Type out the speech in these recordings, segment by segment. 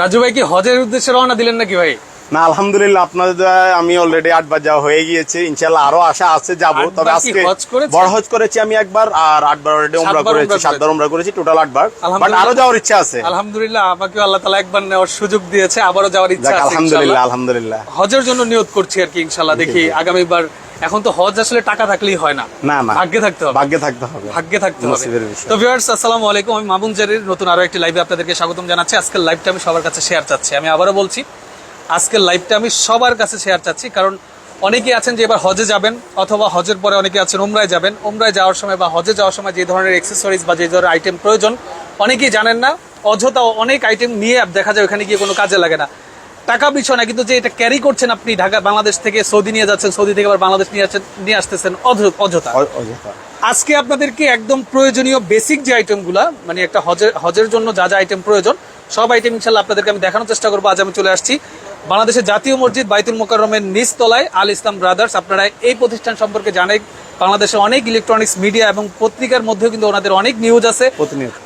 রাজু ভাই কি হজের উদ্দেশ্যে রওনা দিলেন নাকি ভাই? না আলহামদুলিল্লাহ আপনাদের আমি অলরেডি আটবার যাওয়া হয়ে গিয়েছে। ইনশাল্লাহ আরও আশা আছে যাব। তবে আজকে বড় হজ করেছি আমি একবার আর আটবার অলরেডি উমরা করেছি উমরা সাতবার উমরা করেছি টোটাল আটবার। বাট আরও যাওয়ার ইচ্ছা আছে। আলহামদুলিল্লাহ আমাকে আল্লাহ তালা একবার নেওয়ার সুযোগ দিয়েছে আবারও যাওয়ার ইচ্ছা আছে আলহামদুলিল্লাহ আলহামদুলিল্লাহ। হজের জন্য নিয়োগ করছি আর কি ইনশাল্লাহ দেখি আগামীবার এখন তো হজ আসলে টাকা থাকলেই হয় না। না না। ভাগ্যে থাকতে হবে। ভাগ্যে থাকতে হবে। ভাগ্যে থাকতে হবে। তো ভিউয়ার্স আসসালামু আলাইকুম। আমি মামুন জারির নতুন আরও একটি লাইভে আপনাদেরকে স্বাগতম জানাচ্ছি। আজকের লাইভটা আমি সবার কাছে শেয়ার চাচ্ছি। আমি আবারও বলছি আজকের লাইভটা আমি সবার কাছে শেয়ার চাচ্ছি। কারণ অনেকেই আছেন যে এবার হজে যাবেন অথবা হজের পরে অনেকে আছেন উমরায় যাবেন। উমরায় যাওয়ার সময় বা হজে যাওয়ার সময় যে ধরনের এক্সেসরিজ বা যে ধরনের আইটেম প্রয়োজন অনেকেই জানেন না। অযথা অনেক আইটেম নিয়ে দেখা যায় ওখানে গিয়ে কোনো কাজে লাগে না। টাকা বিষয় না কিন্তু যে এটা ক্যারি করছেন আপনি ঢাকা বাংলাদেশ থেকে সৌদি নিয়ে যাচ্ছেন সৌদি থেকে আবার বাংলাদেশ নিয়ে যাচ্ছেন নিয়ে আসতেছেন অয- অযথা। আজকে আপনাদেরকে একদম প্রয়োজনীয় বেসিক যে আইটেমগুলো মানে একটা হজের হজের জন্য যা যা আইটেম প্রয়োজন সব আইটেম ইনশাল্লাহ আপনাদেরকে আমি দেখানোর চেষ্টা করব। আজ আমি চলে আসছি বাংলাদেশের জাতীয় মসজিদ বাইতুল মোকাররমের নিচ তলায় আল ইসলাম ব্রাদার্স। আপনারা এই প্রতিষ্ঠান সম্পর্কে জানেন বাংলাদেশে অনেক ইলেকট্রনিক্স মিডিয়া এবং পত্রিকার মধ্যেও কিন্তু ওনাদের অনেক নিউজ আছে।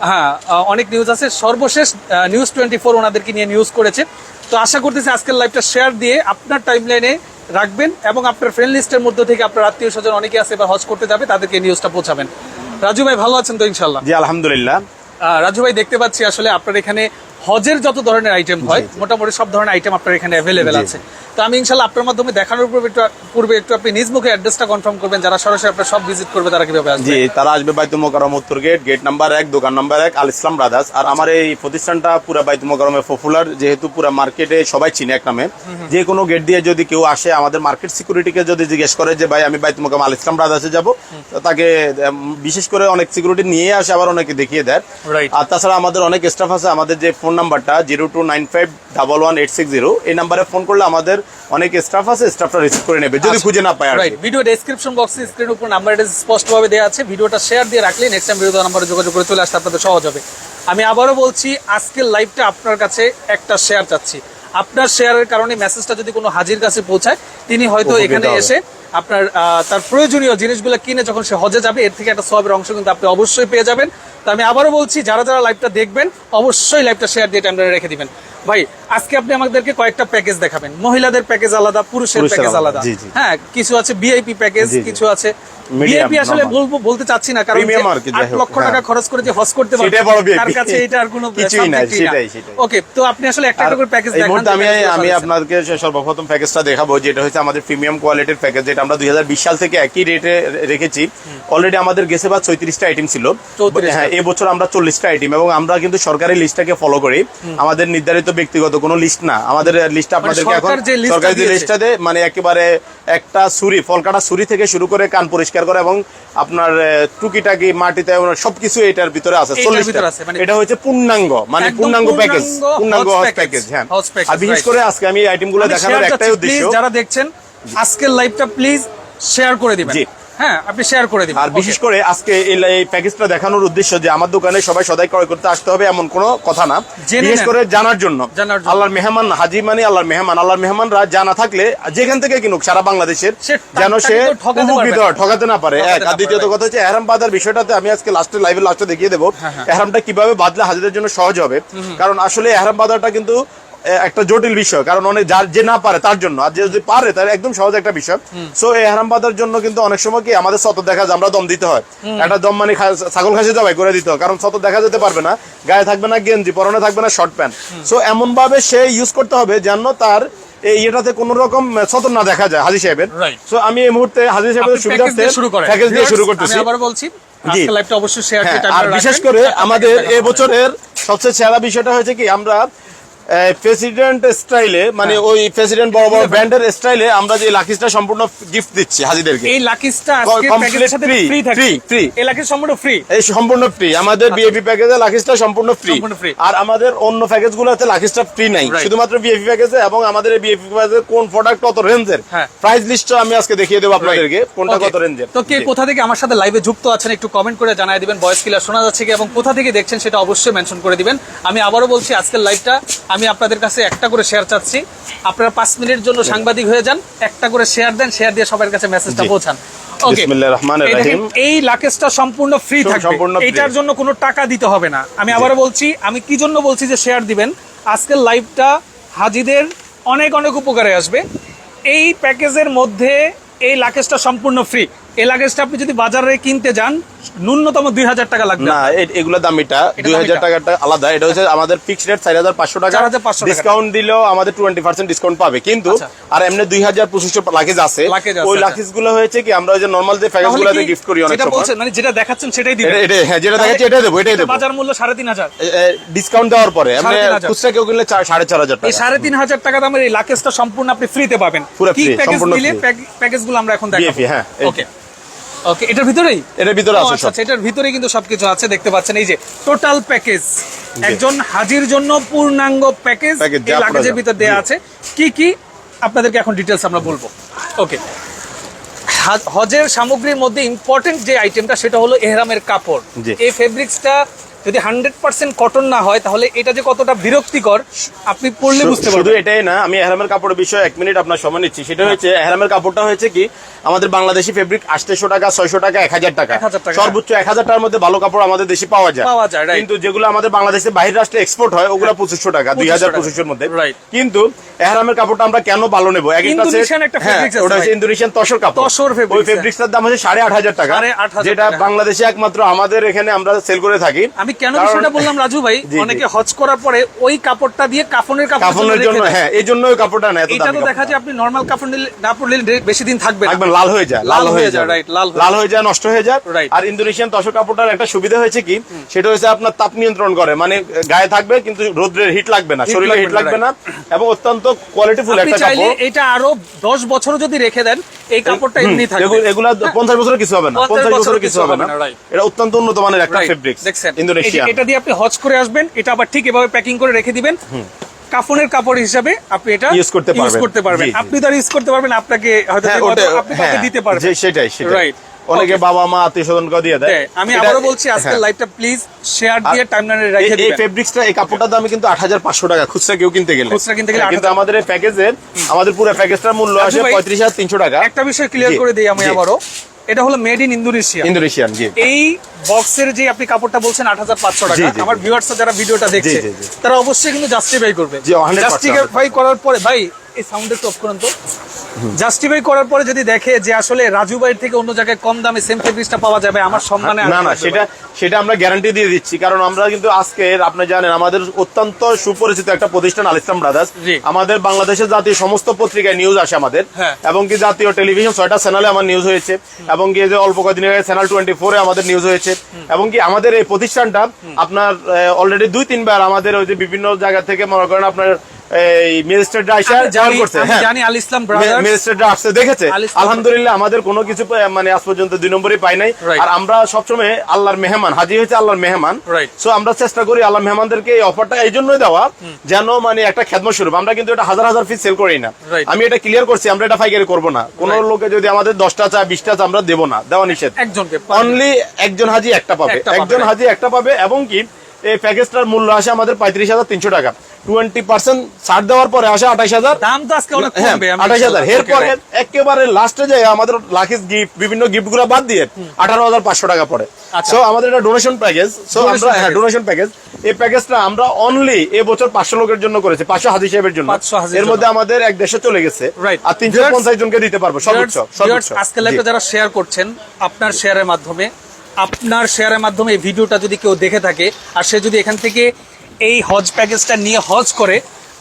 হ্যাঁ অনেক নিউজ আছে। সর্বশেষ নিউজ টোয়েন্টি ফোর ওনাদেরকে নিয়ে নিউজ করেছে। তো আশা করতেছি আজকের লাইভটা শেয়ার দিয়ে আপনার টাইম লাইনে রাখবেন এবং আপনার ফ্রেন্ড লিস্টের মধ্যে থেকে আপনার আত্মীয় স্বজন অনেকে আছে এবার হজ করতে যাবে তাদেরকে নিউজটা পৌঁছাবেন। রাজু ভাই ভালো আছেন তো ইনশাল্লাহ জি আলহামদুলিল্লাহ। রাজু ভাই দেখতে পাচ্ছি আসলে আপনার এখানে হজের যত ধরনের আইটেম হয় মোটামুটি সব ধরনের আইটেম আপনার এখানে অ্যাভেলেবেল আছে। তো আমি ইনশাল্লাহ আপনার মাধ্যমে দেখানোর পূর্বে একটু পূর্বে একটু আপনি নিজ মুখে অ্যাড্রেসটা কনফার্ম করবেন যারা সরাসরি আপনার সব ভিজিট করবে তারা কীভাবে আসবে? জি তারা আসবে বাইতুল মোকাররম উত্তর গেট গেট নাম্বার এক দোকান নাম্বার এক আল ইসলাম ব্রাদার্স আর আমার এই প্রতিষ্ঠানটা পুরো বাইতুল মোকাররমে পপুলার যেহেতু পুরো মার্কেটে সবাই চিনে এক নামে। যে কোনো গেট দিয়ে যদি কেউ আসে আমাদের মার্কেট সিকিউরিটিকে যদি জিজ্ঞেস করে যে ভাই আমি বাইতুল মোকাররম আল ইসলাম ব্রাদার্সে যাব? তাকে বিশেষ করে অনেক সিকিউরিটি নিয়ে আসে আবার অনেকে দেখিয়ে দেয়। আর তাছাড়া আমাদের অনেক স্টাফ আছে আমাদের যে ফোন নাম্বারটা zero two nine five double one eight six zero. এই নাম্বারে ফোন করলে আমাদের অনেক স্টাফ আছে স্টাফটা রিসিভ করে নেবে। যদি খুঁজে না পায় রাইট ভিডিও ডেসক্রিপশন বক্সে স্ক্রিনের উপর নাম্বার স্পষ্টভাবে দেওয়া আছে। ভিডিওটা শেয়ার দিয়ে রাখলে নেক্সট টাইম ভিডিও নাম্বারে যোগাযোগ করে চলে আসতে আপনাদের সহজ হবে। আমি আবারও বলছি আজকের লাইভটা আপনার কাছে একটা শেয়ার চাচ্ছি। আপনার শেয়ারের কারণে মেসেজটা যদি কোনো হাজির কাছে পৌঁছায় তিনি হয়তো এখানে এসে আপনার তার প্রয়োজনীয় জিনিসগুলো কিনে যখন সে হজে যাবে এর থেকে একটা সবের অংশ কিন্তু আপনি অবশ্যই পেয়ে যাবেন। তো আমি আবারও বলছি যারা যারা লাইভটা দেখবেন অবশ্যই লাইভটা শেয়ার দিয়ে টাইমটা রেখে দিবেন। ভাই আজকে আপনি আমাদেরকে কয়েকটা প্যাকেজ দেখাবেন। মহিলাদের প্যাকেজ আলাদা পুরুষের প্যাকেজ আলাদা। হ্যাঁ কিছু আছে বিআইপি প্যাকেজ। কিছু আছে ভিআইপি আসলে বলব বলতে চাচ্ছি না কারণ আট লক্ষ হ্যাঁ। টাকা খরচ করে যে হজ করতে তার কাছে এটা আর কোনো কিছুই না। সেটাই, সেটাই। ওকে তো আপনি আসলে একটা একটা করে প্যাকেজ দেখান আমি আমি। সর্বপ্রথম প্যাকেজটা দেখাবো যেটা হচ্ছে আমাদের প্রিমিয়াম কোয়ালিটির প্যাকেজ যেটা আমরা দুই সাল থেকে একই রেটে রেখেছি অলরেডি আমাদের গেছে বা আইটেম ছিল 34 হ্যাঁ এই বছর আমরা চল্লিশটা আইটেম এবং আমরা কিন্তু সরকারি লিস্টটাকে ফলো করি আমাদের নির্ধারিত ব্যক্তিগত কোনো লিস্ট না আমাদের লিস্ট আপনাদেরকে এখন সরকার যে। লিস্টটা দেয় মানে একেবারে একটা ছুরি ফলকাটা ছুরি থেকে শুরু করে কান পরিষ্কার করে এবং আপনার টুকিটাকি মাটিতে সবকিছু এটার ভিতরে আছে এটার ভিতরে আছে, মানে এটা হচ্ছে পূর্ণাঙ্গ মানে পূর্ণাঙ্গ প্যাকেজ পূর্ণাঙ্গ হজ প্যাকেজ হ্যাঁ। আর বিশেষ করে আজকে আমি আইটেমগুলো দেখানোর একটাই উদ্দেশ্য। যারা দেখছেন আজকের লাইভটা প্লিজ শেয়ার করে দিবেন। হ্যাঁ আপনি শেয়ার করে দিবেন। আর বিশেষ করে আজকে এই এই প্যাকেজটা দেখানোর উদ্দেশ্য যে আমার দোকানে সবাই সদাই ক্রয় করতে আসতে হবে এমন কোনো কথা না। বিশেষ করে জানার জন্য। আল্লাহর মেহমান হাজি মানে আল্লাহর মেহমান। আল্লাহর মেহমানরা জানা থাকলে যেখান থেকে কিনুক সারা বাংলাদেশের যেন সে ঠকাতে উপকৃত না। ঠকাতে না পারে। এক আর দ্বিতীয়ত কথা হচ্ছে এহরাম বাঁধার বিষয়টাতে আমি আজকে লাস্টে লাইভে লাস্টে দেখিয়ে দেবো। হ্যাঁ, এহরামটা কীভাবে বাঁধলে হাজিদের জন্য সহজ হবে। কারণ আসলে এহরাম বাঁধাটা কিন্তু একটা জটিল বিষয় কারণ অনেক যার যে না পারে তার জন্য। আর যে যদি পারে তার একদম সহজ একটা বিষয়। সো এই হারাম বাঁধার জন্য কিন্তু অনেক সময় কি আমাদের সত দেখা যায় আমরা দম দিতে হয়। একটা দম মানে ছাগল খাসি জবাই করে দিতে হয় কারণ সত দেখা যেতে পারবে না। গায়ে থাকবে না গেঞ্জি পরনে থাকবে না শর্ট প্যান্ট সো এমন ভাবে সে ইউজ করতে হবে যেন তার এই এটাতে কোন রকম সতর না দেখা যায় হাজি সাহেবের। সো আমি এই মুহূর্তে হাজি সাহেবের সুবিধার্থে প্যাকেজ দিয়ে শুরু করতেছি। আবার বলছি। লাইভটা অবশ্যই শেয়ার হ্যাঁ, আর বিশেষ করে আমাদের package এ দেখাবো। বছরের সবচেয়ে সেরা বিষয়টা হয়েছে কি আমরা প্রেসিডেন্ট স্টাইলে মানে হ্যাঁ। ওই প্রেসিডেন্ট বড় বড় ব্যান্ডের স্টাইলে আমরা যে লাকিসটা সম্পূর্ণ গিফট দিচ্ছি হাজিদেরকে। এই লাকিসটা প্যাকেজের সাথে ফ্রি free। এই লাকিস সম্পূর্ণ ফ্রি এই সম্পূর্ণ ফ্রি আমাদের বিএপি প্যাকেজে লাকিসটা সম্পূর্ণ ফ্রি আর আমাদের অন্য প্যাকেজ গুলোতে লাকিসটা ফ্রি নাই শুধুমাত্র বিএপি প্যাকেজে এবং আমাদের বিএপি প্যাকেজে কোন প্রোডাক্ট কত রেঞ্জের। প্রাইস লিস্টটা আমি আজকে দেখিয়ে দেবো আপনাদেরকে কোনটা কত রেঞ্জের তো কে কোথা থেকে আমার সাথে লাইভে যুক্ত আছেন একটু কমেন্ট করে জানাই দিবেন ভয়েস কিলার শোনা যাচ্ছে কি এবং কোথা থেকে দেখছেন সেটা অবশ্যই মেনশন করে দিবেন। আমি আবারও বলছি আজকের লাইভটা আমি আপনাদের কাছে একটা করে শেয়ার চাচ্ছি। আপনারা পাঁচ মিনিটের জন্য সাংবাদিক হয়ে যান একটা করে শেয়ার দেন শেয়ার দিয়ে সবার কাছে মেসেজটা পৌঁছান। এই লাকেজটা সম্পূর্ণ ফ্রি থাকবে। এটার জন্য কোনো টাকা দিতে হবে না। আমি আবারও বলছি আমি কি জন্য বলছি যে শেয়ার দিবেন? আজকের লাইভটা হাজিদের অনেক অনেক উপকারে আসবে। এই প্যাকেজের মধ্যে এই লাকেজটা সম্পূর্ণ ফ্রি এই লাকেজটা আপনি যদি বাজারে কিনতে যান ন্যূনতম দুই হাজার টাকা লাগবে। না এ- এগুলোর দাম এটা এটা দুই হাজার টাকাটা আলাদা। এটা হচ্ছে আমাদের ফিক্সড রেট চার হাজার পাঁচশো টাকা। ডিসকাউন্ট দিলেও আমাদের টোয়েন্টি পার্সেন্ট ডিসকাউন্ট পাবে। কিন্তু আচ্ছা। আর এমনি দুই হাজার পঁচিশশো আছে। ওই আচ্ছা। গুলো হয়েছে কি আমরা ওই যে নর্মাল যে প্যাকেজ কি গিফট করি অনেক সময়। মানে যেটা দেখাচ্ছেন সেটাই দিবেন। হ্যাঁ, যেটা দেখাচ্ছি এটাই দেবো, এটাই দেবো। বাজার মূল্য সাড়ে তিন হাজার। ডিসকাউন্ট দেওয়ার পরে আমরা খুচরা কেউ কিনলে সাড়ে চার হাজার টাকা। সাড়ে তিন হাজার টাকা দামের এই লাকেজটা সম্পূর্ণ আপনি ফ্রিতে পাবেন। পুরো প্যাকেজ সম্পূর্ণ প্যাকেজগুলো আমরা এখন দেখাবো। হ্যাঁ, ওকে ওকে এটার ভিতরেই? এটার ভিতরে আছে আচ্ছা আচ্ছা, এটার ভিতরে কিন্তু সবকিছু আছে দেখতে পাচ্ছেন এই যে টোটাল প্যাকেজ একজন হাজির জন্য পূর্ণাঙ্গ প্যাকেজ এই লাগেজের ভিতর দেয়া আছে। কি কি? আপনাদেরকে এখন ডিটেলস আমরা বলব। ওকে হজের সামগ্রীর মধ্যে ইম্পর্টেন্ট যে আইটেমটা সেটা হলো এহরামের কাপড়। এই ফেব্রিক্সটা যদি হান্ড্রেড পার্সেন্ট কটন না হয় তাহলে এটা যে কতটা বিরক্তিকর আপনি পড়লে বুঝতে শুধু পারবেন। এটাই না আমি এহরামের কাপড়ের বিষয়ে এক মিনিট আপনার সময় নিচ্ছি। সেটা হচ্ছে এহরামের কাপড়টা হয়েছে কি আমাদের বাংলাদেশি ফেব্রিক আটশো টাকা ছয়শো টাকা এক হাজার টাকা। সর্বোচ্চ এক হাজার টাকার মধ্যে ভালো কাপড় আমাদের দেশে পাওয়া যায়। পাওয়া যায়, কিন্তু যেগুলো আমাদের বাংলাদেশে বাহির রাষ্ট্রে এক্সপোর্ট হয় ওগুলো পঁচিশশো টাকা দুই হাজার 2500 টাকা। পঁচিশের মধ্যে। কিন্তু এহরামের কাপড়টা আমরা কেন ভালো নেব? এক ইন্দোনেশিয়ান হ্যাঁ, ওটা হচ্ছে তসর কাপড়। তসর ওই হ্যাঁ। ফেব্রিক্সটার দাম হচ্ছে সাড়ে আট হাজার টাকা। যেটা বাংলাদেশে একমাত্র আমাদের এখানে আমরা সেল করে থাকি। আমি কেন বিষয়টা বললাম রাজু ভাই। অনেকে হজ করার পরে ওই কাপড়টা দিয়ে কাফনের কাপড় কাফনের জন্য হ্যাঁ এই জন্য ওই কাপড়টা না এটা তো দেখা যায় আপনি নরমাল কাপড় নিলে না পরলে বেশি দিন থাকবে না। একদম লাল হয়ে যায় লাল হয়ে যায়, right, লাল হয়ে লাল হয়ে যায় নষ্ট হয়ে যায়। Right. আর ইন্দোনেশিয়ান তসর কাপড়টার একটা সুবিধা হয়েছে কি? সেটা হচ্ছে আপনার তাপ নিয়ন্ত্রণ করে মানে গায়ে থাকবে কিন্তু রোদ্রের হিট লাগবে না শরীরে হিট লাগবে না এবং অত্যন্ত কোয়ালিটিফুল একটা কাপড়। এটা আরও দশ বছর যদি রেখে দেন এই কাপড়টা এমনি থাকবে। এগু- এগুলা পঞ্চাশ বছরের কিছু হবে না 50 পঞ্চাশ বছরের বছরের কিছু হবে না। এটা অত্যন্ত উন্নত মানের একটা Right, ফেব্রিক্স এটা দিয়ে আপনি হজ করে আসবেন এটা আবার ঠিক এভাবে প্যাকিং করে রেখে দিবেন। কাফনের কাপড় হিসাবে আপনি এটা Use করতে পারবেন। করতে পারবেন। আপনি তো ইউজ করতে পারবেন আপনাকে হয়তো হ্যাঁ আপনি তাকে হ্যাঁ দিতে পারবেন। সেটাই সেটাই। Right. অনেকে বাবা মা আত্মীয় স্বজনকে দিয়ে দেয়। হ্যাঁ, আমি আবারও বলছি আজকের হ্যাঁ। লাইভটা প্লিজ শেয়ার দিয়ে টাইমলাইনে রেখে এই- এই ফেব্রিক্সটা এই কাপড়টার দাম কিন্তু আট হাজার পাঁচশো টাকা খুচরা কেউ কিনতে গেলে। খুচরা কিনতে গেলে কিন্তু আমাদের এই প্যাকেজের আমাদের পুরো প্যাকেজটার মূল্য আসে ভাই, পঁয়ত্রিশ হাজার তিনশো টাকা। একটা বিষয় ক্লিয়ার করে দিই আমি জি। এটা হলো মেড ইন ইন্দোনেশিয়া ইন্দোনেশিয়ান জি। এই বক্সের যে আপনি কাপড়টা বলছেন আট হাজার পাঁচশো টাকা জি, জি, আমার ভিউয়ার্স যারা ভিডিওটা দেখছে। তারা অবশ্যই কিন্তু জাস্টিফাই করবে। জি, 100% জাস্টিফাই করার পরে ভাই এই সাউন্ড একটু অফ করুন তো। জাস্টিফাই করার পরে যদি দেখে যে আসলে রাজু ভাইয়ের থেকে অন্য জায়গায় কম দামে সেম ফেব্রিক্সটা পাওয়া যাবে আমার সম্মানে না না সেটা সেটা আমরা গ্যারান্টি দিয়ে দিচ্ছি কারণ আমরা কিন্তু আজকে আপনি জানেন আমাদের অত্যন্ত সুপরিচিত একটা প্রতিষ্ঠান আল ইসলাম ব্রাদার্স। আমাদের বাংলাদেশের জাতীয় সমস্ত পত্রিকায় নিউজ আসে আমাদের হ্যাঁ। এবং কি জাতীয় টেলিভিশন ছয়টা চ্যানেলে আমার নিউজ হয়েছে এবং কি যে অল্প কদিন আগে চ্যানেল টোয়েন্টি ফোরে আমাদের নিউজ হয়েছে এবং কি আমাদের এই প্রতিষ্ঠানটা আপনার অলরেডি দুই তিনবার আমাদের ওই যে বিভিন্ন জায়গা থেকে মনে করেন আপনার এই আইসা করছে হ্যাঁ। জানি আল ইসলাম ম্যাজিস্ট্রেটরা আসছে দেখেছে? আলহামদুলিল্লাহ আমাদের কোনো কিছু মানে আজ পর্যন্ত দুই নম্বরই পাই নাই। আর আমরা সবসময় আল্লাহর মেহমান হাজি হয়েছে আল্লাহর মেহমান। সো আমরা চেষ্টা করি আল্লাহ মেহমানদেরকে এই অফারটা এই জন্যই দেওয়া যেন মানে একটা খেদমত স্বরূপ। আমরা কিন্তু এটা হাজার হাজার পিস সেল করি না। আমি এটা ক্লিয়ার করছি আমরা এটা ফাইকারি করব না। কোন লোকে যদি আমাদের দশটা চা বিশটা চা আমরা দেবো না। দেওয়া নিষেধ। একজনকে অনলি একজন হাজি একটা পাবে। একজন হাজি একটা পাবে এবং কি এই প্যাকেজটার মূল্য আসে আমাদের পঁয়ত্রিশ হাজার তিনশো টাকা। টোয়েন্টি পার্সেন্ট ছাড় দেওয়ার পরে আসে আঠাশ হাজার। দাম তো আজকে হ্যাঁ আঠাশ হাজার। এরপরে একেবারে লাস্টে যায় আমাদের লাখিস গিফট বিভিন্ন গিফটগুলো বাদ দিয়ে আঠারো হাজার পাঁচশো টাকা পড়ে। আচ্ছা। সো আমাদের এটা ডোনেশন প্যাকেজ সো আমরা হ্যাঁ ডোনেশন প্যাকেজ এই প্যাকেজটা আমরা অনলি এবছর পাঁচশো লোকের জন্য করেছি পাঁচশো হাজি সাহেবের জন্য। 500 এর মধ্যে আমাদের এক দেশে চলে গেছে. আর তিনশো পঞ্চাশ জনকে দিতে পারব সর্বোচ্চ আজকে যারা শেয়ার করছেন আপনার শেয়ারের মাধ্যমে আপনার শেয়ারের মাধ্যমে এই ভিডিওটা যদি কেউ দেখে থাকে আর সে যদি এখান থেকে এই হজ প্যাকেজটা নিয়ে হজ করে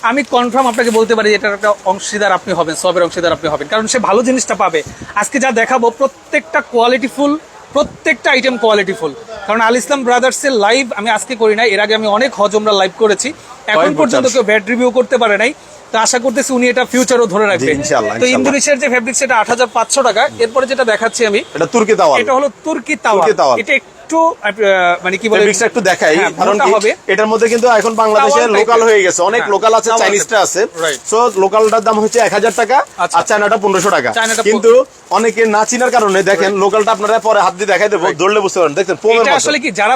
আমি কনফার্ম আপনাকে বলতে পারি এটার একটা অংশীদার আপনি হবেন সবের অংশীদার আপনি হবেন। কারণ সে ভালো জিনিসটা পাবে। আজকে যা দেখাবো প্রত্যেকটা কোয়ালিটিফুল প্রত্যেকটা আইটেম কোয়ালিটিফুল কারণ আল ইসলাম ব্রাদার্সের লাইভ আমি আজকে করি না এর আগে আমি অনেক হজ আমরা লাইভ করেছি। এখন পর্যন্ত কেউ ব্যাড রিভিউ করতে পারে নাই। তো আশা করতেছি উনি এটা ফিউচারও ধরে রাখবেন। তো। ইন্দোনেশিয়ার যে ফেব্রিক সেটা আট হাজার পাঁচশো টাকা। এরপরে যেটা দেখাচ্ছি আমি এটা তুর্কি তাওয়া এটা হলো তুর্কি তাওয়া এটা একটু মানে কি বলে? ফেব্রিক্সটা একটু দেখাই হ্যাঁ, কারণ হবে। এটার মধ্যে কিন্তু এখন বাংলাদেশে লোকাল হয়ে গেছে। অনেক হ্যাঁ, লোকাল আছে চাইনিজটা আছে। সো লোকালটার দাম হচ্ছে এক হাজার টাকা আচ্ছা। আর চায়নাটা টাকা। কিন্তু অনেকে না চিনার কারণে দেখেন লোকালটা আপনারা পরে হাত দিয়ে দেখাই দেবো ধরলে বুঝতে পোমের মতো। আসলে কি যারা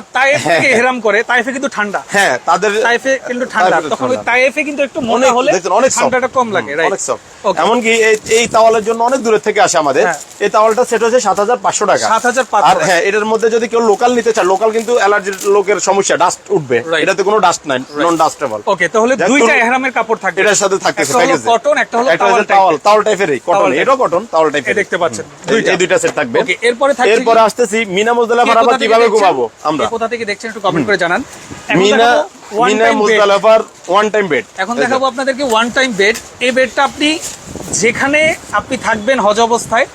হেরাম করে কিন্তু ঠান্ডা। হ্যাঁ তাদের তাইফে কিন্তু ঠান্ডা। তখন ওই কিন্তু একটু মনে হলে অনেক ঠান্ডাটা কম লাগে অনেক। Okay. এমনকি এই তাওয়ালের জন্য অনেক দূরের থেকে আসে আমাদের। হ্যাঁ। এই তাওয়ালটা সেট হচ্ছে সাত হাজার পাঁচশো টাকা। 7,500 আর হ্যাঁ এটার মধ্যে যদি কেউ লোকাল লোকাল নিতে চান লোকাল কিন্তু অ্যালার্জির লোকের সমস্যা ডাস্ট উঠবে। এটাতে কোনো ডাস্ট নাই নন ডাস্টেবল ওকে তাহলে দুইটা এহরামের কাপড় থাকবে। এটার সাথে থাকতেছে একটা হলো কটন একটা হলো টাওয়াল টাওয়াল টাইপেরই কটন এটাও কটন টাওয়াল টাইপের দেখতে পাচ্ছেন, দুইটা। দুইটা সেট থাকবে। ওকে এরপরে থাকছে এরপরে আসতেছি মিনা মুজদালিফার আবার কীভাবে ঘুমাবো? আমরা। কোথা থেকে দেখছেন একটু কমেন্ট করে জানান। মিনা মিনা bed। ওয়ান টাইম বেড এখন দেখাবো আপনাদেরকে ওয়ান টাইম বেড এই বেডটা আপনি যেখানে আপনি থাকবেন হজ অবস্থায়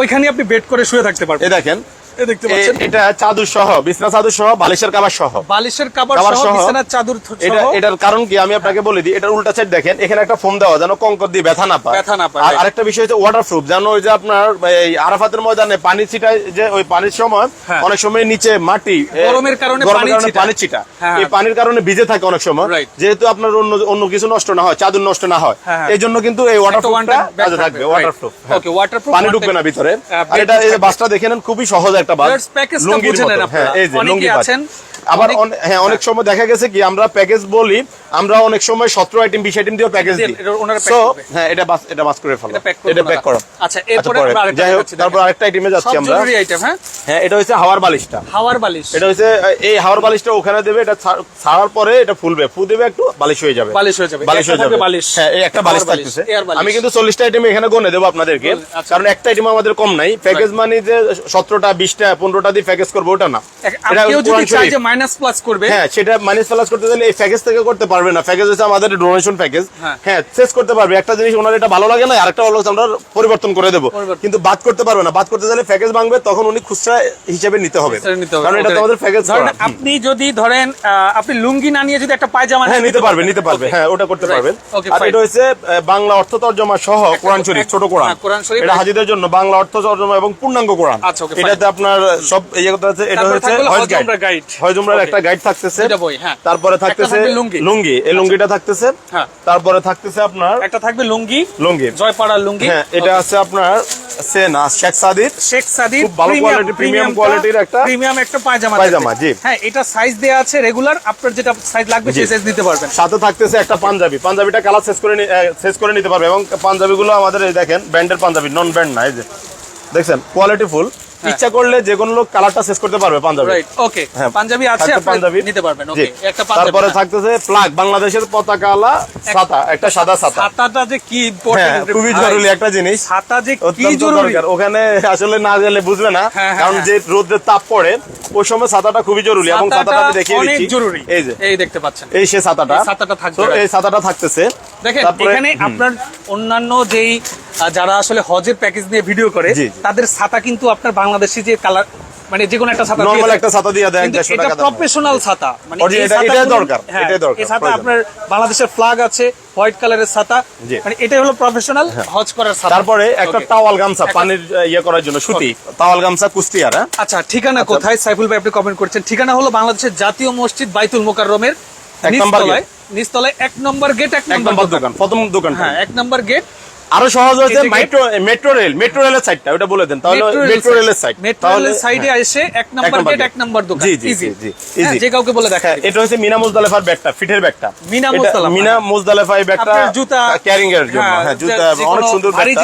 ওইখানে আপনি বেড করে শুয়ে থাকতে পারবেন। এই দেখেন দেখতে পাচ্ছেন? এটা চাদর সহ বিছনা চাদর সহ বালিশের কাবার সহ। বালিশের কাপড় সহ সহ। চাদর থ- এটা এটার কারণ কি? আমি আপনাকে বলে দিই এটার উল্টা সাইড দেখেন এখানে একটা ফোম দেওয়া যেন কঙ্কর দিয়ে ব্যথা না পায়। ব্যথা না পায়, আর আরেকটা বিষয় হচ্ছে ওয়াটার যেন ওই যে আপনার এই আরাফাতের ময়দানে পানি ছিটায় যে ওই পানির সময় হ্যাঁ। অনেক সময় নিচে মাটি গরমের কারণে পানি ছিটা হ্যাঁ, এই হ্যাঁ। পানির কারণে ভিজে থাকে অনেক সময়। যেহেতু আপনার অন্য অন্য কিছু নষ্ট না হয় চাদর নষ্ট না হয়। এই জন্য কিন্তু এই ওয়াটার কাজে থাকবে পানি ঢুকবে না ভিতরে। আর এটা এই বাসটা দেখে নেন খুবই সহজ একটা বাস Birds লুঙ্গির মতো। হ্যাঁ এই যে লুঙ্গি বাস। আছেন, আবার হ্যাঁ অনেক সময় দেখা গেছে কি আমরা প্যাকেজ বলি আমরা অনেক সময় সতেরো আইটেম বিশ আইটেম দিয়েও প্যাকেজ দিই। হ্যাঁ এটা বাস এটা বাস করে ফেলো। এটা প্যাক করো। আচ্ছা, এরপরে পরে। আমরা আরেকটা যাই হোক তারপর আরেকটা আইটেমে যাচ্ছি আমরা। হ্যাঁ? হ্যাঁ এটা হচ্ছে হাওয়ার বালিশটা। হাওয়ার বালিশ। এটা হচ্ছে এই হাওয়ার বালিশটা ওখানে দেবে এটা ছাড়ার পরে এটা ফুলবে। ফু দেবে একটু বালিশ হয়ে যাবে। বালিশ হয়ে যাবে। বালিশ হয়ে যাবে। বালিশ। হ্যাঁ এই একটা বালিশ থাকতেছে। আমি কিন্তু চল্লিশটা আইটেম এখানে গনে দেবো আপনাদেরকে। আচ্ছা। কারণ একটা আইটেম আমাদের কম নাই। প্যাকেজ মানে যে সতেরোটা বিশটা পনেরোটা দিয়ে প্যাকেজ করব ওটা না। মাইনাস প্লাস করবে। হ্যাঁ সেটা মাইনাস প্লাস করতে এই প্যাকেজ থেকে করতে পারবে না। প্যাকেজ হচ্ছে আমাদের ডোনেশন প্যাকেজ হ্যাঁ। শেষ করতে পারবে। একটা জিনিস ওনার এটা ভালো লাগে না আরেকটা ভালো আমরা পরিবর্তন করে দেবো। কিন্তু বাদ করতে পারবে না। বাদ করতে গেলে প্যাকেজ ভাঙবে তখন উনি খুচরা হিসেবে নিতে হবে। কারণ এটা আমাদের প্যাকেজ আপনি যদি ধরেন আপনি লুঙ্গি না নিয়ে যদি একটা পায়জামা হ্যাঁ নিতে পারবে নিতে পারবে। হ্যাঁ ওটা করতে পারবেন। আর এটা হচ্ছে বাংলা অর্থ তর্জমা সহ কোরআন শরীফ ছোট কোরআন। হ্যাঁ। এটা হাজিদের জন্য বাংলা অর্থ তর্জমা এবং পূর্ণাঙ্গ কোরআন। আচ্ছা. এটাতে আপনার সব এই আছে এটা হচ্ছে হজ গাইড হজ উমরার একটা গাইড থাকতেছে। দুইটা বই, হ্যাঁ। তারপরে থাকতেছে লুঙ্গি। লুঙ্গি। এই লুঙ্গিটা থাকতেছে। হ্যাঁ। তারপরে থাকতেছে আপনার একটা থাকবে লুঙ্গি। লুঙ্গি। জয়পাড়ার লুঙ্গি। হ্যাঁ এটা আছে আপনার সেনা শেখ সাদির। শেখ সাদির খুব ভালো quality, premium quality-র একটা প্রিমিয়াম একটা পায়জামা পায়জামা। জি। হ্যাঁ এটা সাইজ দেয়া আছে রেগুলার আপনার যেটা সাইজ লাগবে সেই সাইজ নিতে পারবেন। সাথে থাকতেছে একটা পাঞ্জাবি। পাঞ্জাবিটা কালার শেষ করে শেষ করে নিতে পারবে। এবং পাঞ্জাবিগুলো আমাদের এই দেখেন ব্যান্ডের পাঞ্জাবি নন ব্যান্ড না এই যে। দেখছেন কোয়ালিটি ফুল ইচ্ছা করলে যে কোনো লোক কালারটা শেষ করতে পারবে পাঞ্জাবি। রাইট ওকে হ্যাঁ, পাঞ্জাবি আছে আপনি পাঞ্জাবি। নিতে পারবেন ওকে একটা পাঞ্জাবি তারপরে হ্যাঁ। থাকতেছে ফ্লাগ বাংলাদেশের পতাকা আলা ছাতা একটা সাদা ছাতা। ছাতাটা যে কি হ্যাঁ ইম্পর্টেন্ট খুবই জরুরি একটা জিনিস। ছাতা যে কি জরুরি? ওখানে আসলে না গেলে বুঝবে না হ্যাঁ, হ্যাঁ, কারণ হ্যাঁ। যে রোদের তাপ পড়ে ওই সময় ছাতাটা খুবই জরুরি এবং ছাতাটা আমি দেখিয়ে দিচ্ছি। জরুরি। এই যে। এই দেখতে পাচ্ছেন। এই সে ছাতাটা। ছাতাটা থাকবে, এই ছাতাটা থাকতেছে। দেখেন এখানে আপনার অন্যান্য যেই যারা আসলে হজের প্যাকেজ নিয়ে ভিডিও করে। তাদের ছাতা কিন্তু আপনার বাংলাদেশি যে কালার মানে যে কোনো একটা ছাতা দেয়। একটা ছাতা দিয়ে দেয়, 150 এটা টাকা। প্রফেশনাল ছাতা। মানে এই এটা- দরকার, হ্যাঁ, এটাই দরকার, এই ছাতা আপনার বাংলাদেশের ফ্ল্যাগ আছে হোয়াইট কালারের ছাতা। হ্যাঁ। মানে এটাই হলো প্রফেশনাল হজ করার ছাতা। তারপরে একটা টাওয়াল গামছা পানির ইয়ে করার জন্য সুতি। টাওয়াল গামছা কুস্তিয়ার হ্যাঁ? আচ্ছা ঠিকানা কোথায়? সাইফুল ভাই আপনি কমেন্ট করছেন। ঠিকানা হলো বাংলাদেশের জাতীয় মসজিদ বাইতুল মোকাররমের এক নম্বর নিচতলায়। নিচতলায় এক নম্বর গেট এক নম্বর দোকান। প্রথম দোকান হ্যাঁ এক নম্বর গেট। আরও সহজ হয়েছে মেট্রো মেট্রো রেল মেট্রো রেলের সাইডটা ওটা বলে দেন তাহলে মেট্রো রেলের সাইড মেট্রো রেলের সাইডে এসে এক নম্বর গেট এক নাম্বার দোকান। জি, জি, জি, জি, হ্যাঁ, যে কাউকে বলে দেখা হ্যাঁ, এটা হচ্ছে মিনা মুজদালেফার ব্যাগটা ফিটের ব্যাগটা। মিনা মুজদালেফা। মিনা মুজদালেফা এই ব্যাগটা আপনার জুতা, ক্যারিং এর জন্য। হ্যাঁ, হ্যাঁ জুতা অনেক সুন্দর ব্যাগটা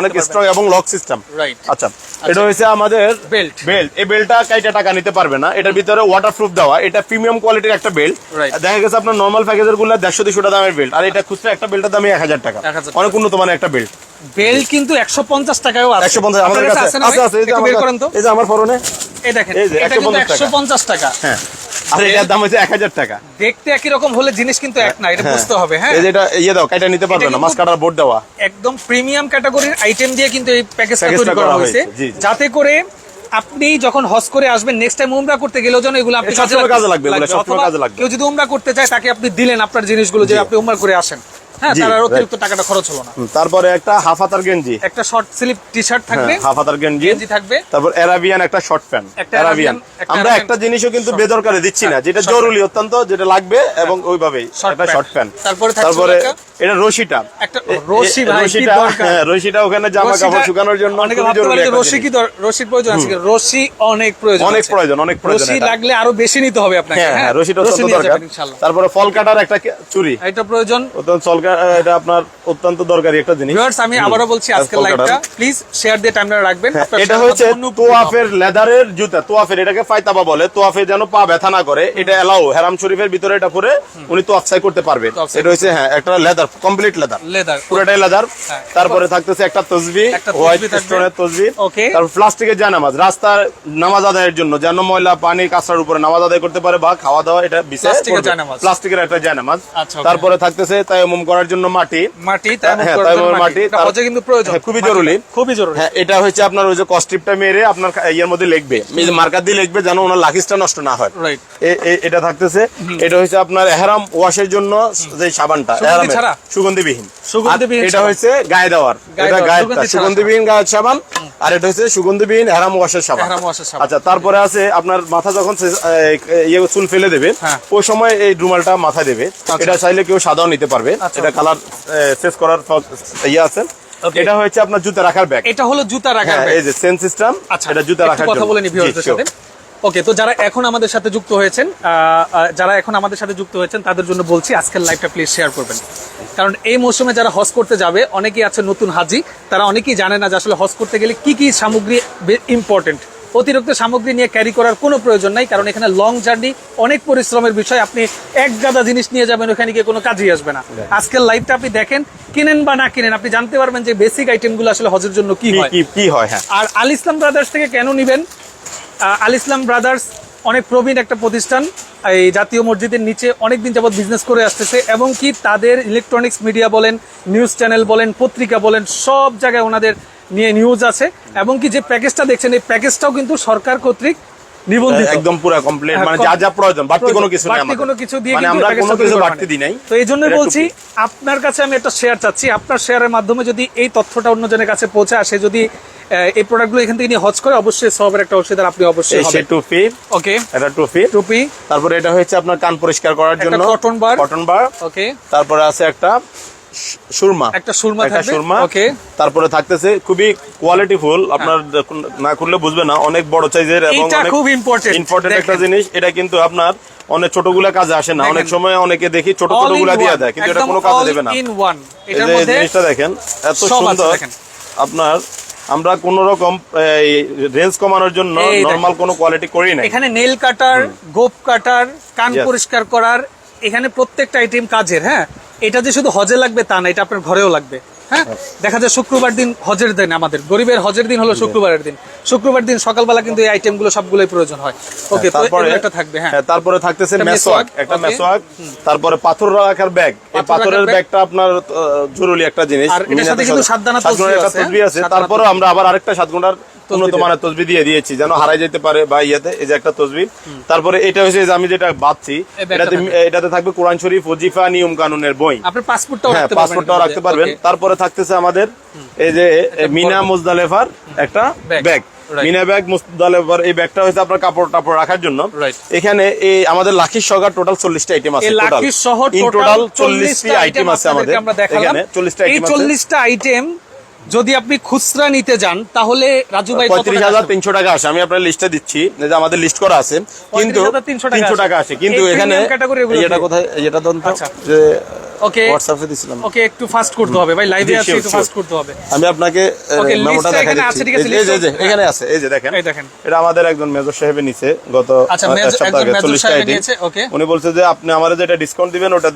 অনেক স্ট্রং এবং লক সিস্টেম রাইট আচ্ছা এটা হচ্ছে আমাদের বেল্ট বেল্ট এই বেল্টটা কাইটা টাকা নিতে পারবে না। এটার ভিতরে ওয়াটারপ্রুফ দেওয়া। এটা প্রিমিয়াম কোয়ালিটির একটা বেল্ট। দেখা গেছে আপনার নর্মাল প্যাকেজেরগুলো দেড়শো দুশো টাকা দামের বেল্ট আর এটা খুচরা একটা বেল্টের দামই এক হাজার টাকা। অনেক উন্নত মানের একটা বেল্ট বেল কিন্তু একশো পঞ্চাশ টাকাও আছে। একশো পঞ্চাশ আমাদের কাছে আছে আছে এই যে একটু বের করেন তো। এই যে আমার পরনে এই দেখেন এই যে, এটা কিন্তু 150 একশো পঞ্চাশ টাকা। হ্যাঁ। আর এটার দাম হচ্ছে এক হাজার টাকা। দেখতে একই রকম হলে জিনিস কিন্তু এক না এটা বুঝতে হবে হ্যাঁ। এই যে এটা ইয়ে দাও কাইটা নিতে পারবে না মাছ কাটার বোর্ড দেওয়া। একদম প্রিমিয়াম ক্যাটাগরির আইটেম দিয়ে কিন্তু এই প্যাকেজটা তৈরি করা হয়েছে। যাতে করে আপনি যখন হজ করে আসবেন নেক্সট টাইম উমরা করতে গেলেও যেন এগুলো আপনি কাজে লাগবে। কেউ যদি উমরা করতে চায় তাকে আপনি দিলেন আপনার জিনিসগুলো যে আপনি উমরা করে আসেন। হ্যাঁ তার অতিরিক্ত টাকাটা খরচ হলো না। তারপরে একটা হাফ হাতার গেঞ্জি। একটা শর্ট স্লিপ টি শার্ট থাকবে হ্যাঁ, হাফ হাতার গেঞ্জি। গেঞ্জি থাকবে। তারপর অ্যারাবিয়ান একটা শর্ট প্যান্ট অ্যারাবিয়ান আমরা একটা জিনিসও কিন্তু বেদরকারে দিচ্ছি না হ্যাঁ, যেটা জরুরি অত্যন্ত যেটা লাগবে এবং ওইভাবেই একটা শর্ট প্যান্ট তারপরে তারপরে এটা রশিটা। একটা রশি ভাই, রশিটা হ্যাঁ রশিটা ওখানে জামা কাপড় শুকানোর জন্য অনেকে জরুরি পারে যে একটা রশি কি রশির প্রয়োজন আছে রশি অনেক প্রয়োজন অনেক প্রয়োজন, অনেক প্রয়োজন রশি লাগলে আরও বেশি নিতে হবে আপনাকে হ্যাঁ হ্যাঁ রশিটা অত্যন্ত দরকার। তারপরে ফল কাটার একটা চুরি এটা প্রয়োজন। অত্যন্ত এটা আপনার অত্যন্ত দরকারি একটা জিনিস। ভিউয়ার্স আমি বলছি আজকের লাইভটা প্লিজ শেয়ার দিয়ে টাইমটা রাখবেন। হ্যাঁ, এটা হচ্ছে তোয়াফের লেদারের জুতা। তোয়াফের এটাকে ফাইতাবা বলে তোয়াফে যেন পা ব্যথা না করে এটা এলাও হেরাম শরীফের ভিতরে এটা পরে উনি করতে পারবেন। এটা হচ্ছে হ্যাঁ একটা লেদার কমপ্লিট লেদার লেদার পুরোটাই লেদার। তারপরে থাকতেছে একটা তসবি হোয়াইট স্টোনের তসবি. তারপর প্লাস্টিকের জানামাজ রাস্তার নামাজ আদায়ের জন্য যেন ময়লা পানি কাঁচড়ার উপরে নামাজ আদায় করতে পারে বা খাওয়া দাওয়া এটা বিশেষ প্লাস্টিকের একটা জানামাজ আচ্ছা. তারপরে থাকতেছে তায়াম্মুম করার জন্য মাটি। মাটি হ্যাঁ, মাটি, কিন্তু প্রয়োজন। হ্যাঁ, খুবই জরুরি। খুবই জরুরি। হ্যাঁ এটা হচ্ছে আপনার ওই যে কস্টিপটা মেরে আপনার ইয়ের মধ্যে লিখবে। মার্কার দিয়ে লিখবে যেন ওনার লাকিসটা নষ্ট না হয়। এটা থাকতেছে। এটা হচ্ছে আপনার এহরাম ওয়াশের জন্য যে সাবানটা? সুগন্ধিবিহীন। সুগন্ধিবিহীন এটা হচ্ছে গায়ে দেওয়ার। এটা গায়ে সুগন্ধিবিহীন গায়ের সাবান। আর এটা হচ্ছে সুগন্ধিবিহীন এহরাম ওয়াশের সাবান। আচ্ছা তারপরে আছে আপনার মাথা যখন ইয়ে চুল ফেলে দেবে হ্যাঁ। ওই সময় এই রুমালটা মাথায় দেবে। এটা চাইলে কেউ সাদাও নিতে পারবে। আচ্ছা। এটা কালার শেষ করার ইয়ে আছে। এটা হচ্ছে আপনার জুতা রাখার ব্যাগ এটা হলো জুতা রাখার ব্যাগ এই যে সেন সিস্টেম আচ্ছা এটা জুতা রাখার কথা বলে নি ভিউয়ারদের সাথে। ওকে তো যারা এখন আমাদের সাথে যুক্ত হয়েছেন যারা এখন আমাদের সাথে যুক্ত হয়েছেন তাদের জন্য বলছি আজকের লাইভটা প্লিজ শেয়ার করবেন। কারণ এই মৌসুমে যারা হজ করতে যাবে অনেকেই আছে নতুন হাজি তারা অনেকেই জানে না যে আসলে হজ করতে গেলে কি কি সামগ্রী ইম্পর্টেন্ট অতিরিক্ত সামগ্রী নিয়ে ক্যারি করার কোনো প্রয়োজন নাই কারণ এখানে লং জার্নি অনেক পরিশ্রমের বিষয়। আপনি এক গাদা জিনিস নিয়ে যাবেন ওখানে গিয়ে কোনো কাজই আসবে না। আজকের লাইভটা আপনি দেখেন কিনেন বা না কিনেন আপনি জানতে পারবেন যে বেসিক আইটেমগুলো আসলে হজের জন্য কি হয়। কি হয় হ্যাঁ। আর আল ইসলাম ব্রাদার্স থেকে কেন নিবেন? আল ইসলাম ব্রাদার্স অনেক প্রবীণ একটা প্রতিষ্ঠান এই জাতীয় মসজিদের নিচে অনেক দিন যাবত বিজনেস করে আসতেছে এবং কি তাদের ইলেকট্রনিক্স মিডিয়া বলেন নিউজ চ্যানেল বলেন পত্রিকা বলেন সব জায়গায় ওনাদের নিয়ে নিউজ আছে। এবং কি যে প্যাকেজটা দেখছেন এই প্যাকেজটাও কিন্তু সরকার কর্তৃক নিবন্ধিত। একদম পুরো কমপ্লিট মানে যা যা প্রয়োজন বাড়তি কোনো কিছু নেই বাড়তি কোনো কিছু দিয়ে মানে আমরা কোনো কিছু বাড়তি দিই নাই। তো এই বলছি আপনার কাছে আমি একটা শেয়ার চাচ্ছি। আপনার শেয়ারের মাধ্যমে যদি এই তথ্যটা অন্যজনের কাছে পৌঁছে আসে যদি এই প্রোডাক্টগুলো এখান থেকে নিয়ে হজ করে অবশ্যই সবের একটা অংশীদার আপনি অবশ্যই টুপি ওকে এটা টুপি। টুপি। তারপরে এটা হচ্ছে আপনার কান পরিষ্কার করার জন্য। কটন বার ওকে তারপরে আছে একটা সুরমা। একটা সুরমা একটা সুরমা। Okay. তারপরে থাকতেছে খুবই কোয়ালিটি ফুল আপনার না খুললে বুঝবে না অনেক বড় সাইজের এবং খুব important। ইম্পর্টেন্ট একটা জিনিস এটা কিন্তু আপনার অনেক ছোটগুলা কাজে আসে না। অনেক সময় অনেকে দেখি ছোট ছোটগুলা দিয়ে দেয় কিন্তু এটা কোনো কাজে দেবে না। এই জিনিসটা দেখেন এত সুন্দর। আপনার আমরা কোন রকম রেঞ্জ কমানোর জন্য নরমাল কোনো কোয়ালিটি করি নাই। এখানে নেল কাটার গোপ কাটার কান পরিষ্কার করার এখানে প্রত্যেকটা আইটেম কাজের হ্যাঁ? এটা যে শুধু হজে লাগবে তা না এটা আপনার ঘরেও লাগবে। হ্যাঁ? দেখা যায় শুক্রবার দিন হজের দিন আমাদের। গরিবের হজের দিন হলো শুক্রবারের দিন। শুক্রবার দিন সকালবেলা কিন্তু এই আইটেমগুলো সবগুলোই প্রয়োজন হয়। ওকে তো তারপরে একটা থাকবে হ্যাঁ। হ্যাঁ, তারপরে থাকতেছে মেসোয়াক, একটা. মেসোয়াক তারপরে পাথর রাখার ব্যাগ। এই পাথরের ব্যাগটা আপনার জরুরি একটা জিনিস। আর এটার সাথে কিন্তু সাত- সাতদানা সাত তসবিহ আছে, তারপরে আমরা আবার আরেকটা সাত গুণার উন্নত। মানের তসবি দিয়ে দিয়েছি যেন হারাই যেতে পারে বা ইয়েতে এই যে একটা তসবি। তারপরে এটা হচ্ছে যে আমি যেটা বাঁধছি এটাতে থাকবে। এটাতে থাকবে কোরআন শরীফ ওজিফা নিয়ম কানুনের বই। পাসপোর্টটাও হ্যাঁ রাখতে পারবেন পাসপোর্টটাও রাখতে পারবেন। তারপরে থাকতেছে আমাদের এই যে মিনা মুজদালেফার একটা ব্যাগ। মিনা ব্যাগ মুজদালেফার এই ব্যাগটা হচ্ছে আপনার কাপড় টাপড় রাখার জন্য। এখানে এই আমাদের লাখির সহকার টোটাল চল্লিশটা আইটেম আছে টোটাল টোটাল চল্লিশটি আইটেম আছে আমাদের এখানে চল্লিশটা আইটেম চল্লিশটা আইটেম যদি আপনি খুচরা নিতে যান তাহলে রাজু ভাই পঁয়ত্রিশ হাজার তিনশো টাকা আসে। আমি আপনার লিস্টে দিচ্ছি। যে আমাদের লিস্ট করা আছে। কিন্তু 35,300 টাকা তিনশো টাকা আসে। কিন্তু এখানে এটা কোথায় যেটা এটা তো। যে ওকে হোয়াটসঅ্যাপে দিছিলাম। ওকে একটু ফাস্ট করতে হবে ভাই লাইভে আছে একটু ফাস্ট করতে হবে। আমি আপনাকে মেমোটা list-টা দেখা এখানে আছে, দিচ্ছি এই যে- এখানে আছে এই যে দেখেন। এই দেখেন। এটা আমাদের একজন মেজর সাহেবের নিচে গত আচ্ছা, মেজর- সপ্তাহ একজন আগে মেজর 40 টা সাহেবের item। উনি বলছে যে আপনি আমার যেটা ডিসকাউন্ট দিবেন ওটা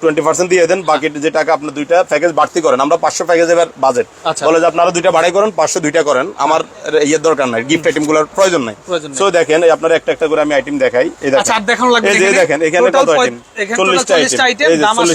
টোয়েন্টি পার্সেন্ট দিয়ে দেন বাকি যে টাকা আপনি দুইটা প্যাকেজ বাড়তি করেন। আমরা পাঁচশো প্যাকেজ এবার বাজেট আচ্ছা। বলে যে আপনারা দুইটা বাড়াই করেন পাঁচশো দুইটা করেন। আমার ইয়ের দরকার নাই গিফট আইটেমগুলোর প্রয়োজন নাই। সো দেখেন এই আপনার একটা একটা করে আমি আইটেম দেখাই। এই আচ্ছা আর দেখানো লাগবে এই যে দেখেন এখানে কত আইটেম এখানে total 40 টা দাম আসে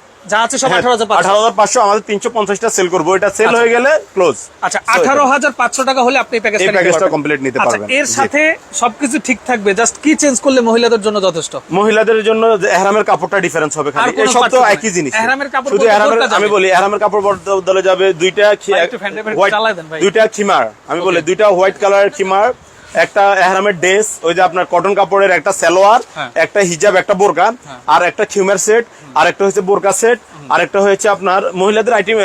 যা আছে সব আমাদের সেল করব। এটা সেল হয়ে গেলে ক্লোজ আচ্ছা আঠারো হাজার পাঁচশো টাকা হলে আপনি প্যাকেজটা নিতে প্যাকেজটা পারবেন। নিতে আচ্ছা, পারবেন। এর সাথে সবকিছু ঠিক থাকবে জাস্ট কি চেঞ্জ করলে মহিলাদের জন্য যথেষ্ট? মহিলাদের জন্য যে এহরামের কাপড়টা ডিফারেন্স হবে খালি। আর এই সব তো একই জিনিস কাপড় শুধু আমি। বলি কাপড় বদলে যাবে দুইটা। দুইটা খিমার। আমি বলি দুইটা হোয়াইট কালারের খিমার একটা এহরামের ড্রেস ওই যে আপনার কটন কাপড়ের একটা সালোয়ার হ্যাঁ। একটা হিজাব একটা বোরকা আর একটা খিউমের সেট আর একটা হচ্ছে বোরকা সেট আর একটা হয়েছে আপনার মহিলাদের আইটেম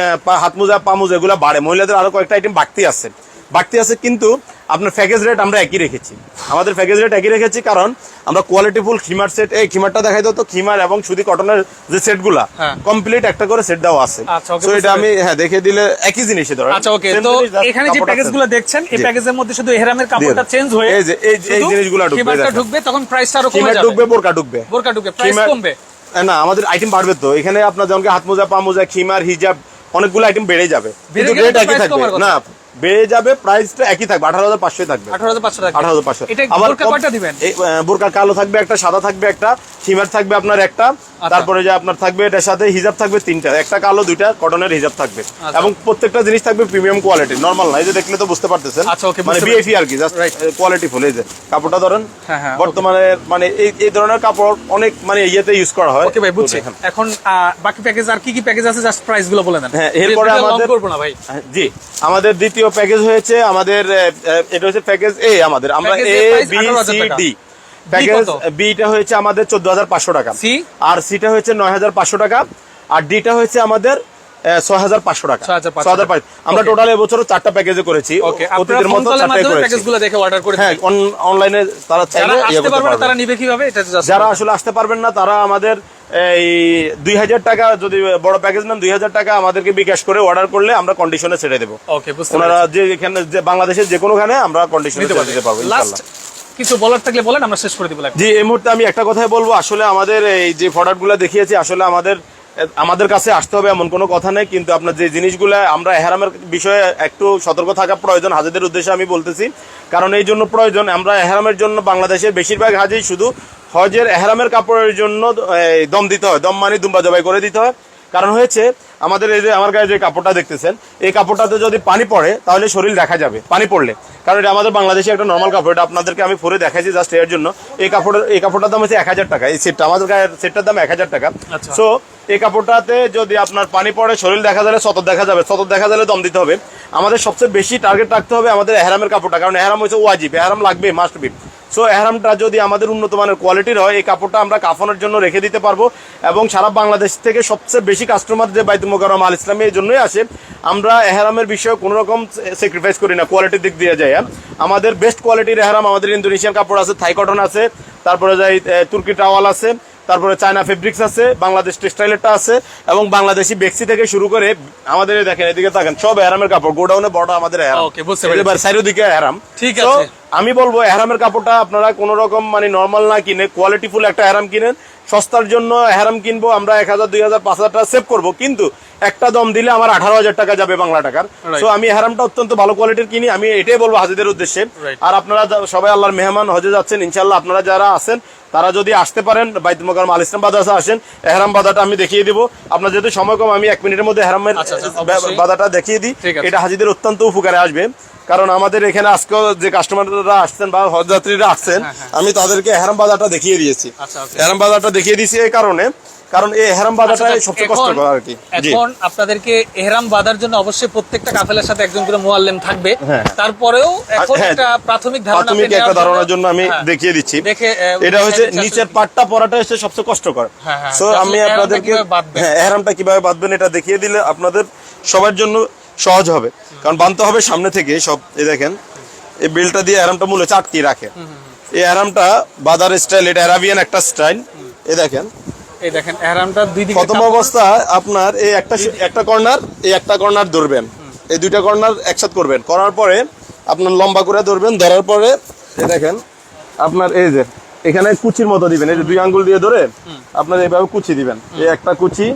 হাত মোজা পা মোজা এগুলো বাড়ে। মহিলাদের আরও কয়েকটা আইটেম বাড়তি আছে। বাড়তি আছে কিন্তু আপনার প্যাকেজ রেট আমরা একই রেখেছি। আমাদের প্যাকেজ রেট একই রেখেছি কারণ আমরা কোয়ালিটি ফুল খিমার সেট এই খিমারটা দেখাই দাও তো খিমার এবং সুদি কটনের যে সেটগুলা হ্যাঁ। কমপ্লিট একটা করে সেট দেওয়া আছে। আচ্ছা, এটা আমি হ্যাঁ দেখে দিলে একই জিনিসই ধরেন আচ্ছা ওকে তো এখানে যে কাপড়টা প্যাকেজগুলো দেখছেন এই প্যাকেজের মধ্যে শুধু এহরামের কাপড়টা চেঞ্জ হয়ে এই যে- এই যে- এই শুধু জিনিসগুলো ঢুকবে, খিমারটা ঢুকবে তখন প্রাইসটা আরও কমে যাবে। ঢুকবে বোরকা ঢুকবে। বোরকা ঢুকবে প্রাইস কমবে। না আমাদের আইটেম বাড়বে তো। এখানে আপনার যেমন হাত মোজা পা মোজা খিমার হিজাব অনেকগুলো আইটেম বেড়ে যাবে। কিন্তু রেট একই থাকবে। না বেড়ে যাবে প্রাইসটা একই থাকবে আঠারো হাজার পাঁচশোই থাকবে। আঠারো হাজার পাঁচশো আঠারো হাজার পাঁচশো। এটা আবার কয়টা দিবেন? বোরকা কালো থাকবে একটা সাদা থাকবে একটা খিমার থাকবে আপনার একটা আচ্ছা। তারপরে যে আপনার থাকবে এটার সাথে হিজাব থাকবে তিনটা একটা কালো দুইটা কটনের হিজাব থাকবে। আচ্ছা। এবং প্রত্যেকটা জিনিস থাকবে প্রিমিয়াম কোয়ালিটি নর্মাল না এই যে দেখলে তো বুঝতে পারতেছেন। আচ্ছা, মানে বিএফি আর কি জাস্ট কোয়ালিটি ফুল এই যে কাপড়টা ধরেন হ্যাঁ, হ্যাঁ, বর্তমানে মানে এই এই ধরনের কাপড় অনেক মানে ইয়েতে ইউজ করা হয়। ওকে ভাই বুঝছি। এখন বাকি প্যাকেজ আর কি কি প্যাকেজ আছে? জাস্ট প্রাইসগুলো বলে দেন। হ্যাঁ, এরপরে আমাদের- করব না ভাই। হ্যাঁ, জি আমাদের দ্বিতীয় প্যাকেজ হয়েছে আমাদের এটা হচ্ছে প্যাকেজ এ আমাদের। আমরা A B C D package beta হয়েছে আমাদের চোদ্দ হাজার পাঁচশো টাকা। সি আর সিটা হয়েছে নয় হাজার পাঁচশো টাকা। আর ডিটা হয়েছে আমাদের ছয় হাজার পাঁচশো টাকা। ছয় হাজার আমরা. টোটাল এবছর চারটা প্যাকেজে করেছি। অতীতের মতো হ্যাঁ অনলাইনে তারা যারা চাইলে তারা নিবে কীভাবে? আসলে আসতে পারবেন না তারা আমাদের এই দুই হাজার টাকা যদি বড় প্যাকেজ নেন দুই হাজার টাকা আমাদেরকে বিকাশ করে অর্ডার করলে আমরা কন্ডিশনে ছেড়ে দেবো। ওনারা যে এখানে যে বাংলাদেশের যে কোনোখানে আমরা কন্ডিশনে ছেড়ে দিতে পারব কিছু বলার থাকলে বলেন আমরা শেষ করে দিব জি এই মুহূর্তে আমি একটা কথাই বলব আসলে আমাদের এই যে প্রোডাক্টগুলো দেখিয়েছি আসলে আমাদের আমাদের কাছে আসতে হবে এমন কোনো কথা নেই কিন্তু আপনার যে জিনিসগুলো আমরা এহারামের বিষয়ে একটু সতর্ক থাকা প্রয়োজন হাজিদের উদ্দেশ্যে আমি বলতেছি। কারণ এই জন্য প্রয়োজন আমরা এহারামের জন্য বাংলাদেশের বেশিরভাগ হাজি শুধু হজের এহারামের কাপড়ের জন্য দম দিতে হয় দম মানে দুম্বা জবাই করে দিতে হয়। কারণ হয়েছে আমাদের এই যে আমার গায়ে যে কাপড়টা দেখতেছেন এই কাপড়টাতে যদি পানি পড়ে তাহলে শরীর দেখা যাবে পানি পড়লে। কারণ এটা আমাদের বাংলাদেশে একটা নর্মাল কাপড় এটা আপনাদেরকে আমি পরে দেখাইছি জাস্ট এর জন্য। এই কাপড়ের এই কাপড়টার দাম হচ্ছে এক হাজার টাকা এই সেটটা আমাদের গায়ের সেটটার দাম এক হাজার টাকা। আচ্ছা। সো এই কাপড়টাতে যদি আপনার পানি পড়ে, শরীর দেখা যাবে সতর দেখা যাবে। সতর দেখা যাবে দম দিতে হবে। আমাদের সবচেয়ে বেশি টার্গেট রাখতে হবে আমাদের এহরামের কাপড়টা, কারণ এহরাম হচ্ছে ওয়াজিব, এহরাম লাগবে মাস্ট বি সো এহরামটা যদি আমাদের উন্নত মানের কোয়ালিটির হয়, এই কাপড়টা আমরা কাফনের জন্য রেখে দিতে পারব এবং সারা বাংলাদেশ থেকে সবচেয়ে বেশি কাস্টমার যে বাইতুল মোকাররম আল ইসলামী, এই জন্যই আসে। আমরা এহরামের বিষয়ে কোনো রকম স্যাক্রিফাইস করি না কোয়ালিটির দিক দিয়ে যাই হ্যাঁ? আমাদের বেস্ট কোয়ালিটির এহরাম আমাদের ইন্দোনেশিয়ান কাপড় আছে, থাই কটন আছে, তারপরে যাই তুর্কি টাওয়াল আছে। তারপরে চায়না ফেব্রিক্স আছে বাংলাদেশ টেক্সটাইলেরটা আছে এবং বাংলাদেশি বেক্সি থেকে শুরু করে আমাদের দেখেন এদিকে দেখেন সব এহরামের কাপড় গোডাউনে বড় আমাদের চারিদিকে এহরাম। ঠিক আছে। আমি বলব এহরামের কাপড়টা আপনারা কোন রকম মানে নর্মাল না কিনে কোয়ালিটি ফুল একটা এহরাম কিনেন। সস্তার জন্য এহরাম কিনবো আমরা এক হাজার দুই হাজার পাঁচ হাজার টাকা সেভ করব। কিন্তু একটা দম দিলে আমার আঠারো হাজার টাকা যাবে বাংলা টাকার। তো আমি এহরামটা অত্যন্ত ভালো কোয়ালিটির কিনি আমি এটাই বলব হাজিদের উদ্দেশ্যে। আর আপনারা সবাই আল্লাহর মেহমান হজে যাচ্ছেন ইনশাল্লাহ আপনারা যারা আছেন তারা যদি আসতে পারেন বাইত মোকাররম আল ইসলাম বাজার আসেন এহরাম বাজারটা আমি দেখিয়ে দিব। আপনার যেহেতু সময় কম আমি এক মিনিটের মধ্যে এহরামের বাদাটা আচ্ছা, অবশ্যই। বাজারটা দেখিয়ে দিই। এটা হাজিদের অত্যন্ত উপকারে আসবে। কারণ আমাদের এখানে আজকেও যে কাস্টমাররা আসছেন বা হজযাত্রীরা আসছেন আমি তাদেরকে এহরাম বাজারটা দেখিয়ে দিয়েছি। হ্যাঁ, আচ্ছা, এহরাম বাজারটা দেখিয়ে দিয়েছি এই কারণে। কারণ এই এহরাম বাজারটা আচ্ছা, সবচেয়ে কষ্টকর আর কি। এখন আপনাদেরকে এহরাম বাঁধার জন্য অবশ্যই প্রত্যেকটা কাফেলার সাথে একজন করে মোয়াল্লেম থাকবে। হ্যাঁ। তারপরেও এখন হ্যাঁ, একটা প্রাথমিক ধারণা প্রাথমিক একটা ধারণার জন্য আমি হ্যাঁ। দেখিয়ে দিচ্ছি। দেখে, এটা হচ্ছে নিচের পাটটা পরাটা হচ্ছে সবচেয়ে কষ্টকর। হ্যাঁ, হ্যাঁ। সো আমি আপনাদেরকে? হ্যাঁ এহরামটা কীভাবে বাঁধবেন এটা দেখিয়ে দিলে আপনাদের সবার জন্য সহজ হবে। কারণ বাঁধতে হবে সামনে থেকে সব এই দেখেন এই বেলটা দিয়ে এহরামটা মূলে চাটকি রাখে। এই এহরামটা বাদার স্টাইল এটা অ্যারাবিয়ান একটা স্টাইল। এই দেখেন এই দেখেন এহরামটা দুই দিকে প্রথম অবস্থা আপনার এই একটা একটা কর্নার এই একটা কর্নার ধরবেন। এই দুইটা কর্নার একসাথে করবেন। করার পরে আপনার লম্বা করে ধরবেন ধরার পরে এই দেখেন আপনার এই যে এখানে কুচির মতো দিবেন। এই যে দুই আঙ্গুল দিয়ে ধরে আপনার এইভাবে কুচি দিবেন। এই একটা কুচি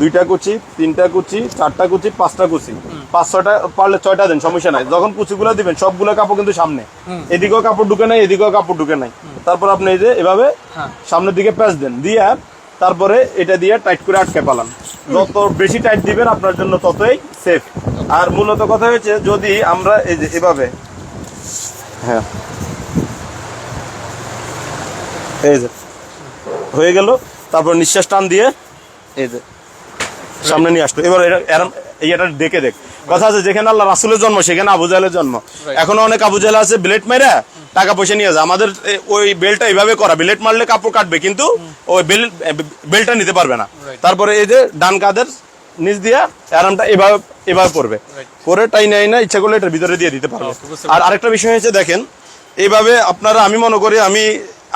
দুইটা কুচি তিনটা কুচি চারটা কুচি পাঁচটা কুচি। পাঁচ ছয়টা পারলে ছয়টা দিন সমস্যা নাই। যখন কুচিগুলো দিবেন সবগুলো কাপড় কিন্তু সামনে। এদিকেও কাপড় ঢুকে নাই এদিকেও কাপড় ঢুকে নাই। তারপর আপনি এই যে এভাবে হ্যাঁ। সামনের দিকে প্যাচ দেন। দিয়ে তারপরে এটা দিয়ে টাইট করে আটকে পালাম যত বেশি টাইট দিবেন, আপনার জন্য ততই সেফ আর মূলত কথা হয়েছে, যদি আমরা এই যে এভাবে হ্যাঁ। এই যে, হয়ে গেল। তারপর নিঃশ্বাস টান দিয়ে, এই যে, সামনে নিয়ে আসলো। এবার এটা এটা দেখে দেখ। কথা আছে যেখানে আল্লাহ রাসুলের জন্ম সেখানে আবু জাহেলের জন্ম. এখনও অনেক আবু জাহেল আছে ব্লেড মেরে টাকা পয়সা নিয়ে যায়। আমাদের ওই বেলটা এইভাবে করা ব্লেড মারলে কাপড় কাটবে কিন্তু ওই বেল বেলটা নিতে পারবে না। তারপরে এই যে ডান কাদের নিচ দিয়া আরামটা এভাবে এভাবে পড়বে পরে টাই নাই না ইচ্ছা করলে এটার ভিতরে দিয়ে দিতে পারবে। আর আরেকটা বিষয় হচ্ছে দেখেন এইভাবে আপনারা আমি মনে করি আমি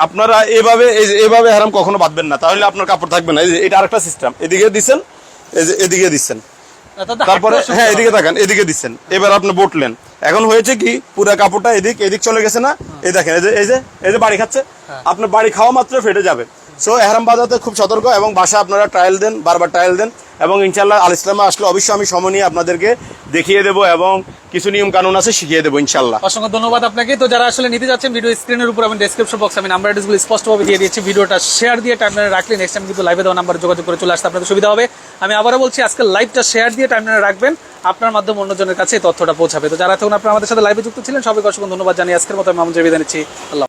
আপনারা এভাবে এই যে এইভাবে হারাম কখনো বাঁধবেন না। তাহলে আপনার কাপড় থাকবে না। এই যে এটা আরেকটা সিস্টেম এদিকে দিচ্ছেন এই যে এদিকে দিচ্ছেন। তারপরে হ্যাঁ এদিকে দেখেন এদিকে দিচ্ছেন। এবার আপনি বটলেন। এখন হয়েছে কি পুরো কাপড়টা এদিক এদিক চলে গেছে না? এই দেখেন এই যে এই যে এই যে বাড়ি খাচ্ছে আপনার বাড়ি খাওয়া মাত্র ফেটে যাবে। সো এহরাম বাজাতে খুব সতর্ক এবং বাসা আপনারা ট্রায়াল দেন বারবার ট্রায়াল দেন। এবং ইনশাল্লাহ আল ইসলামে আসলে অবশ্যই আমি সময় নিয়ে আপনাদেরকে দেখিয়ে দেবো এবং কিছু নিয়ম কানুন আছে শিখিয়ে দেবো ইনশাল্লাহ অসংখ্য ধন্যবাদ আপনাকে। তো যারা আসলে নিতে যাচ্ছেন ভিডিও স্ক্রিনের উপর আমি ডেসক্রিপশন বক্স আমি নাম্বার অ্যাড্রেসগুলো স্পষ্টভাবে দিয়ে দিয়েছি। ভিডিওটা শেয়ার দিয়ে টাইমলাইনে রাখলে নেক্সট টাইম কিন্তু লাইভে দেওয়া নাম্বার যোগাযোগ করে চলে আসতে আপনাদের সুবিধা হবে। আমি আবারও বলছি, আজকে লাইভটা শেয়ার দিয়ে টাইমলাইনে রাখবেন। আপনার মাধ্যমে অন্যজনের কাছে তথ্যটা পৌঁছাবে। তো যারা তখন আপনারা আমাদের সাথে লাইভে যুক্ত ছিলেন, সবাইকে অসংখ্য ধন্যবাদ জানিয়ে আজকের মতো আমি মামুন বিদায় নিচ্ছি। আল্লাহ